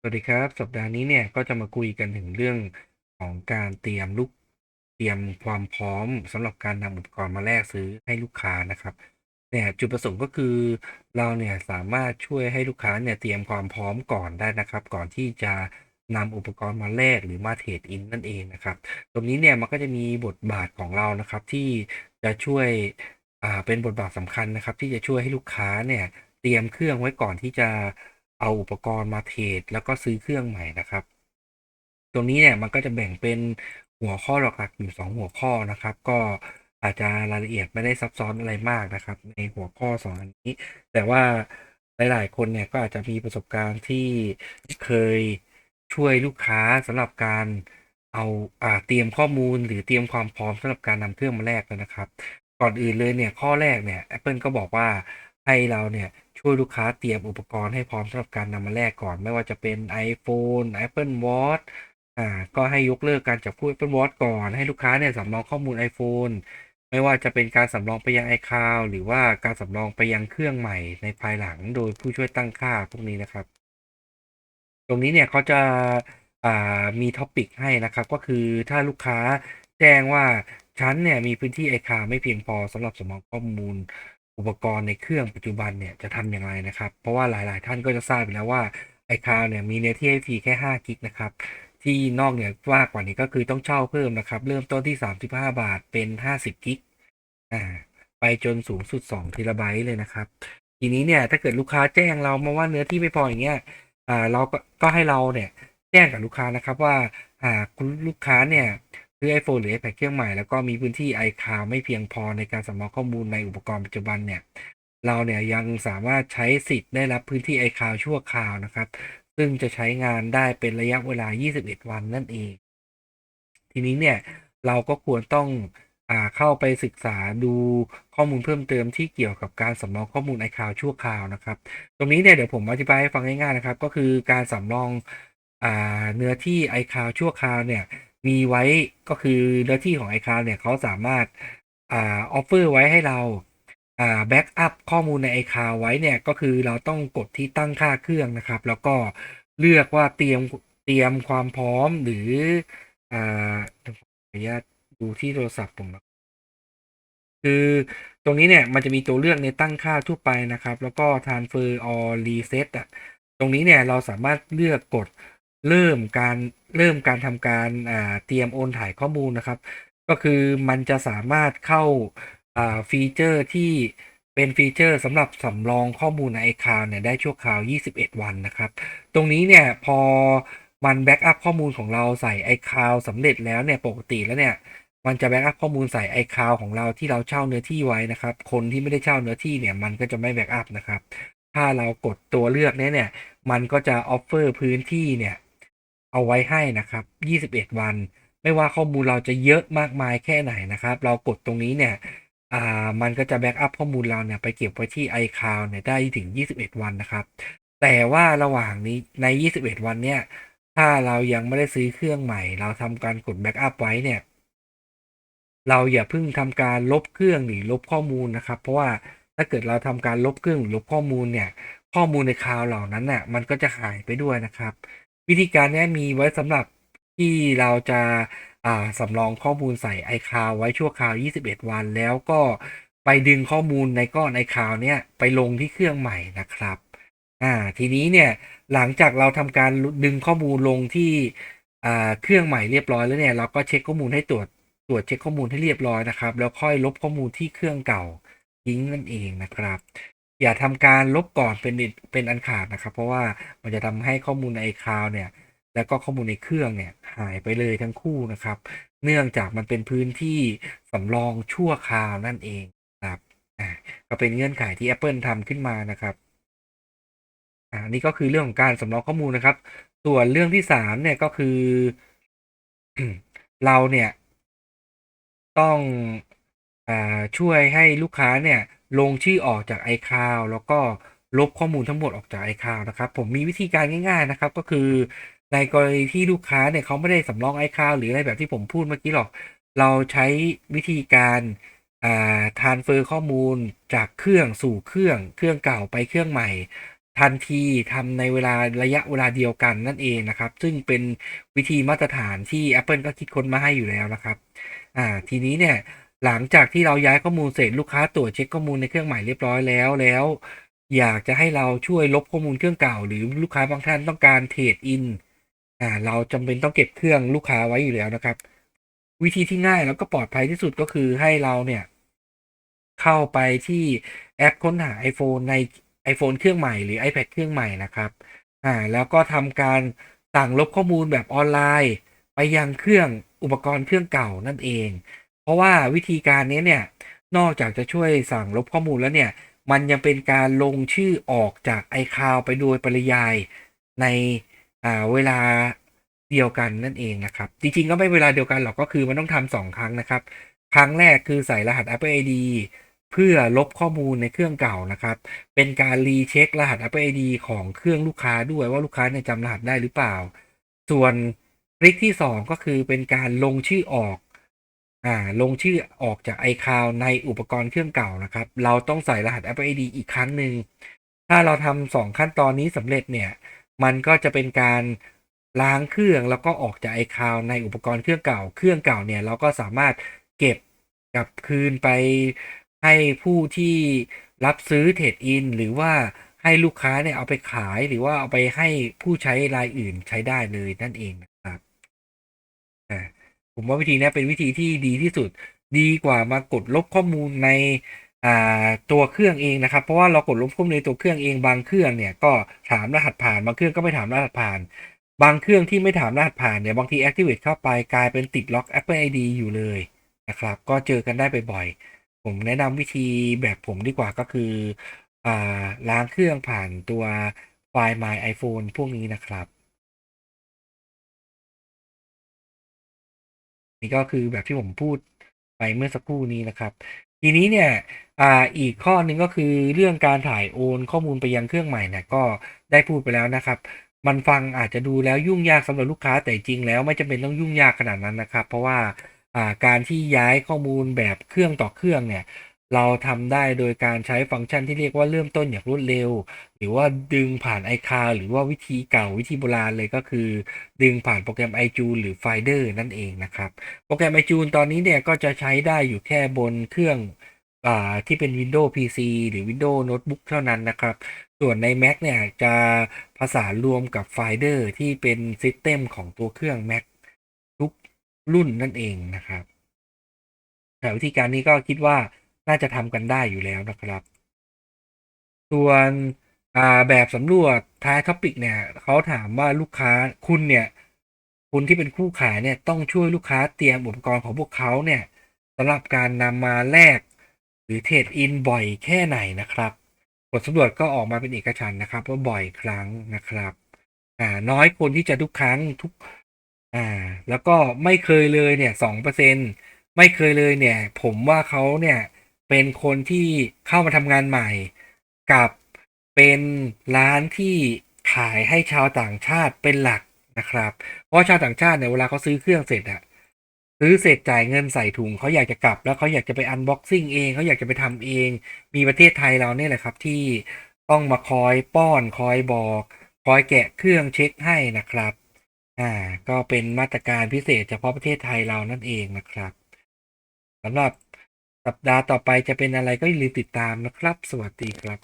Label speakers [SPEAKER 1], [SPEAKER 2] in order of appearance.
[SPEAKER 1] สวัสดีครับ สัปดาห์นี้เนี่ยก็จะมาคุยกันถึงเรื่องของการเตรียมลูกเตรียมความพร้อมสำหรับการนำอุปกรณ์มาแลกซื้อให้ลูกค้านะครับเนี่ยจุดประสงค์ก็คือเราเนี่ยสามารถช่วยให้ลูกค้าเนี่ยเตรียมความพร้อมก่อนได้นะครับ ก่อนที่จะนำอุปกรณ์มาแลกหรือมาเทรดอินนั่นเองนะครับ ตรงนี้เนี่ยมันก็จะมีบทบาทของเรานะครับที่จะช่วยอ่าเป็นบทบาทสำคัญนะครับ ที่จะช่วยให้ลูกค้าเนี่ยเตรียมเครื่องไว้ก่อนที่จะ เอาอุปกรณ์มาเทรดแล้วก็ซื้อเครื่องใหม่นะครับ ตรงนี้เนี่ยมันก็จะแบ่งเป็นหัวข้อหลักๆอยู่ 2 หัวข้อนะครับ ก็อาจจะรายละเอียดไม่ได้ซับซ้อนอะไรมากนะครับ ในหัวข้อ2อันนี้ แต่ว่าหลาย ๆ คนเนี่ยก็อาจจะมีประสบการณ์ที่เคยช่วยลูกค้าสำหรับการเอาอ่าเตรียมข้อมูลหรือเตรียมความพร้อมสำหรับการนำเครื่องมาแลกแล้วนะครับ ก่อนอื่นเลยเนี่ยข้อแรกเนี่ย Apple ก็บอกว่าให้เราเนี่ย ช่วยลูกค้าเตรียมอุปกรณ์ให้พร้อมสำหรับการนำมาแลกก่อน ไม่ว่าจะเป็น iPhone Apple Watch อ่าก็ให้ยกเลิกการจับคู่ Apple Watch ก่อนให้ลูกค้าเนี่ยสำรองข้อมูล iPhone ไม่ว่าจะเป็นการสำรองไปยัง iCloud หรือว่าการสำรองไปยังเครื่องใหม่ในภายหลังโดยผู้ช่วยตั้งค่าพวกนี้นะครับ ตรงนี้เนี่ยเขาจะมีท็อปิกให้นะครับ ก็คือถ้าลูกค้าแจ้งว่าฉันเนี่ยมีพื้นที่ iCloud ไม่เพียงพอสำหรับสำรองข้อมูล อุปกรณ์ในเครื่องปัจจุบันเนี่ยจะทำอย่างไรนะครับ เพราะว่าหลาย ๆ ท่านก็จะทราบอยู่แล้วว่า iCloud เนี่ยมีเนื้อที่ให้ฟรีแค่5กิกนะครับที่นอกเหนือมากกว่านี้ก็คือต้องเช่าเพิ่มนะครับ เริ่มต้นที่ 35 บาทเป็น 50กิกอ่าไปจนสูงสุด2เทราไบต์เลยนะครับ ทีนี้เนี่ยถ้าเกิดลูกค้าแจ้งเรามาว่าเนื้อที่ไม่พออย่างเงี้ยอ่าเราก็ก็ให้เราเนี่ยแจ้งกับลูกค้านะครับว่าหาคุณลูกค้าเนี่ย ซื้อ iPhone หรือ iPad เครื่องใหม่แล้วก็มีพื้นที่ iCloud ไม่เพียงพอในการสำรองข้อมูลในอุปกรณ์ปัจจุบันเนี่ยเราเนี่ยยังสามารถใช้สิทธิ์ได้รับพื้นที่ iCloud ชั่วคราวนะครับ ซึ่งจะใช้งานได้เป็นระยะเวลา 21 วันนั่นเอง ทีนี้เนี่ยเราก็ควรต้องอเข้าไปศึกษาดูข้อมูลเพิ่มเติมที่เกี่ยวกับการสำรองข้อมูล iCloud ชั่วคราวนะครับ ตรงนี้เนี่ยเดี๋ยวผมอธิบายให้ฟังง่ายๆนะครับ ก็คือการสำรองอเนื้อที่ iCloud ชั่วคราวเนี่ย มีไว้ก็คือเนื้อที่ของ iCloud เนี่ยเขาสามารถอ่าออฟเฟอร์ไว้ให้เราอ่าแบ็กอัพข้อมูลใน iCloud ไว้เนี่ยก็คือเราต้องกดที่ตั้งค่าเครื่องนะครับ แล้วก็เลือกว่าเตรียมเตรียมความพร้อมหรืออ่าขออนุญาตดูที่โทรศัพท์ผมนะคือตรงนี้เนี่ยมันจะมีตัวเลือกในตั้งค่าทั่วไปนะครับ แล้วก็ transfer or reset อะตรงนี้เนี่ยเราสามารถเลือกกด เริ่มการเริ่มการทำการเตรียมโอนถ่ายข้อมูลนะครับ ก็คือมันจะสามารถเข้าฟีเจอร์ที่เป็นฟีเจอร์สำหรับสำรองข้อมูลใน iCloud เนี่ยได้ชั่วคราว 21 วันนะครับ ตรงนี้เนี่ยพอมันแบ็กอัพข้อมูลของเราใส่ iCloud สำเร็จแล้วเนี่ยปกติแล้วเนี่ยมันจะแบ็กอัพข้อมูลใส่ iCloud ของเราที่เราเช่าเนื้อที่ไว้นะครับ คนที่ไม่ได้เช่าเนื้อที่เนี่ยมันก็จะไม่แบ็กอัพนะครับ ถ้าเรากดตัวเลือกเนี้ยเนี่ย มันก็จะออฟเฟอร์พื้นที่เนี่ย เอาไว้ให้นะครับ 21 วัน ไม่ว่าข้อมูลเราจะเยอะมากมายแค่ไหนนะครับ เรากดตรงนี้เนี่ยอ่ามันก็จะแบ็กอัพข้อมูลเราเนี่ยไปเก็บไว้ที่ iCloud เนี่ยได้ถึง 21 วันนะครับ แต่ว่าระหว่างนี้ใน 21 วันเนี่ย ถ้าเรายังไม่ได้ซื้อเครื่องใหม่ เราทำการกดแบ็กอัพไว้เนี่ย เราอย่าเพิ่งทำการลบเครื่องหรือลบข้อมูลนะครับ เพราะว่าถ้าเกิดเราทำการลบเครื่องหรือลบข้อมูลเนี่ย ข้อมูลในคลาว์เหล่านั้นน่ะมันก็จะหายไปด้วยนะครับ วิธีการนี้มีไว้สำหรับที่เราจะาสำรองข้อมูลใส่ iCloud ไว้ชั่วคราว 21 วัน แล้วก็ไปดึงข้อมูลในก้อน iCloud เนี่ยไปลงที่เครื่องใหม่นะครับอ่าทีนี้เนี่ยหลังจากเราทำการดึงข้อมูลลงที่เครื่องใหม่เรียบร้อยแล้วเนี่ยเราก็เช็คข้อมูลให้ตรวจตรวจเช็คข้อมูลให้เรียบร้อยนะครับ แล้วค่อยลบข้อมูลที่เครื่องเก่าทิ้งนั่นเองนะครับ อย่าทำการลบก่อนเป็นเป็นอันขาดนะครับ เพราะว่ามันจะทำให้ข้อมูลใน iCloud เนี่ย แล้วก็ข้อมูลในเครื่องเนี่ยหายไปเลยทั้งคู่นะครับ เนื่องจากมันเป็นพื้นที่สำรองชั่วคราวนั่นเองครับก็เป็นเงื่อนไขที่ Apple ทำขึ้นมานะครับอ่านี่ก็คือเรื่องของการสำรองข้อมูลนะครับ ส่วนเรื่องที่สามเนี่ยก็คือ เราเนี่ย ต้อง ช่วยให้ลูกค้าเนี่ยลงชื่อออกจาก iCloud แล้วก็ลบข้อมูลทั้งหมดออกจาก iCloud นะครับ ผมมีวิธีการง่ายๆนะครับ ก็คือในกรณีที่ลูกค้าเนี่ยเขาไม่ได้สำรอง iCloud หรืออะไรแบบที่ผมพูดเมื่อกี้หรอก เราใช้วิธีการอ่า transfer ข้อมูลจากเครื่องสู่เครื่องเครื่องเก่าไปเครื่องใหม่ ทันทีทำในเวลาระยะเวลาเดียวกันนั่นเองนะครับ ซึ่งเป็นวิธีมาตรฐานที่ Apple ก็คิดค้นมาให้อยู่แล้วนะครับอ่าทีนี้เนี่ย หลังจากที่เราย้ายข้อมูลเสร็จลูกค้าตรวจเช็คข้อมูลในเครื่องใหม่เรียบร้อยแล้วแล้ว อยากจะให้เราช่วยลบข้อมูลเครื่องเก่า หรือลูกค้าบางท่านต้องการเทรดอินอ่าเราจำเป็นต้องเก็บเครื่องลูกค้าไว้อยู่แล้วนะครับ วิธีที่ง่ายแล้วก็ปลอดภัยที่สุดก็คือให้เราเนี่ย เข้าไปที่แอปค้นหา iPhone ใน iPhone เครื่องใหม่หรือ iPad เครื่องใหม่นะครับอ่าแล้วก็ทำการสั่งลบข้อมูลแบบออนไลน์ ไปยังเครื่องอุปกรณ์เครื่องเก่านั่นเอง ราะว่าวิธีการนี้เนี่ยนอกจากจะช่วยสั่งลบข้อมูลแล้วเนี่ยมันยังเป็นการลงชื่อออกจาก iCloud ไปโดยปริยายในเวลาเดียวกันนั่นเองนะครับ จริงๆก็ไม่เวลาเดียวกันหรอกก็คือมันต้องทำสองครั้งนะครับ ครั้งแรกคือใส่รหัส Apple ID เพื่อลบข้อมูลในเครื่องเก่านะครับ เป็นการรีเช็ครหัส Apple ID ของเครื่องลูกค้าด้วยว่าลูกค้าเนี่ยจำรหัสได้หรือเปล่า ส่วนทริคที่ 2 ก็คือเป็นการลงชื่อออก อ่าลงชื่อออกจาก iCloud ในอุปกรณ์เครื่องเก่านะครับ เราต้องใส่รหัส Apple ID อีกครั้งหนึ่ง ถ้าเราทำสองขั้นตอนนี้สำเร็จเนี่ย มันก็จะเป็นการล้างเครื่องแล้วก็ออกจาก iCloud ในอุปกรณ์เครื่องเก่า เครื่องเก่าเนี่ยเราก็สามารถเก็บกลับคืนไปให้ผู้ที่รับซื้อเทรดอินหรือว่าให้ลูกค้าเนี่ยเอาไปขายหรือว่าเอาไปให้ผู้ใช้รายอื่นใช้ได้เลยนั่นเอง ผมว่าวิธีนี้เป็นวิธีที่ดีที่สุด ดีกว่ามากดลบข้อมูลในตัวเครื่องเองนะครับ เพราะว่าเรากดลบข้อมูลในตัวเครื่องเองบางเครื่องเนี่ยก็ถามรหัสผ่านบางเครื่องก็ไม่ถามรหัสผ่าน บางเครื่องที่ไม่ถามรหัสผ่านเนี่ยบางที activate เข้าไปกลายเป็นติดล็อก Apple ID อยู่เลยนะครับ ก็เจอกันได้บ่อยๆผมแนะนำวิธีแบบผมดีกว่าก็คืออล้างเครื่องผ่านตัวไฟล์ My iPhone พวกนี้นะครับ นี่ก็คือแบบที่ผมพูดไปเมื่อสักครู่นี้นะครับ ทีนี้เนี่ยอ่าอีกข้อหนึ่งก็คือเรื่องการถ่ายโอนข้อมูลไปยังเครื่องใหม่เนี่ยก็ได้พูดไปแล้วนะครับ มันฟังอาจจะดูแล้วยุ่งยากสำหรับลูกค้าแต่จริงแล้วไม่จำเป็นต้องยุ่งยากขนาดนั้นนะครับ เพราะว่าการที่ย้ายข้อมูลแบบเครื่องต่อเครื่องเนี่ย เราทำได้โดยการใช้ฟังก์ชันที่เรียกว่าเริ่มต้นอย่างรวดเร็ว หรือว่าดึงผ่าน iCloud หรือว่าวิธีเก่าวิธีโบราณเลยก็คือ ดึงผ่านโปรแกรม iTunes หรือ Finder นั่นเองนะครับ โปรแกรม iTunes ตอนนี้เนี่ยก็จะใช้ได้อยู่แค่บนเครื่องอ่าที่เป็น Windows PC หรือ Windows Notebook เท่านั้นนะครับ ส่วนใน Mac เนี่ยจะผสานรวมกับ Finder ที่เป็นซิสเต็มของตัวเครื่อง Mac ทุกรุ่นนั่นเองนะครับแต่วิธีการนี้ก็คิดว่า น่าจะทำกันได้อยู่แล้วนะครับ ส่วนแบบสำรวจท้ายท็อปิกเนี่ยเขาถามว่าลูกค้าคุณเนี่ย คุณที่เป็นคู่ขายเนี่ยต้องช่วยลูกค้าเตรียมอุปกรณ์ของพวกเขาเนี่ยสำหรับการนำมาแลกหรือเทรดอินบ่อยแค่ไหนนะครับผลสำรวจก็ออกมาเป็นเอกฉันนะครับว่าบ่อยครั้งนะครับอ่าน้อยคนที่จะทุกครั้งทุกอ่าแล้วก็ไม่เคยเลยเนี่ยสองเปอร์เซ็นไม่เคยเลยเนี่ย ผมว่าเขาเนี่ย เป็นคนที่เข้ามาทำงานใหม่ กับเป็นร้านที่ขายให้ชาวต่างชาติเป็นหลักนะครับ เพราะชาวต่างชาติเนี่ยเวลาเขาซื้อเครื่องเสร็จอะซื้อเสร็จจ่ายเงินใส่ถุงเขาอยากจะกลับ แล้วเขาอยากจะไปอันบ็อกซิ่งเองเขาอยากจะไปทำเอง มีประเทศไทยเราเนี่ยแหละครับ ที่ต้องมาคอยป้อนคอยบอก คอยแกะเครื่องเช็คให้นะครับ อ่า ก็เป็นมาตรการพิเศษเฉพาะประเทศไทยเรานั่นเองนะครับสำหรับ สัปดาห์ต่อไปจะเป็นอะไรก็อย่าลืมติดตามนะครับ สวัสดีครับ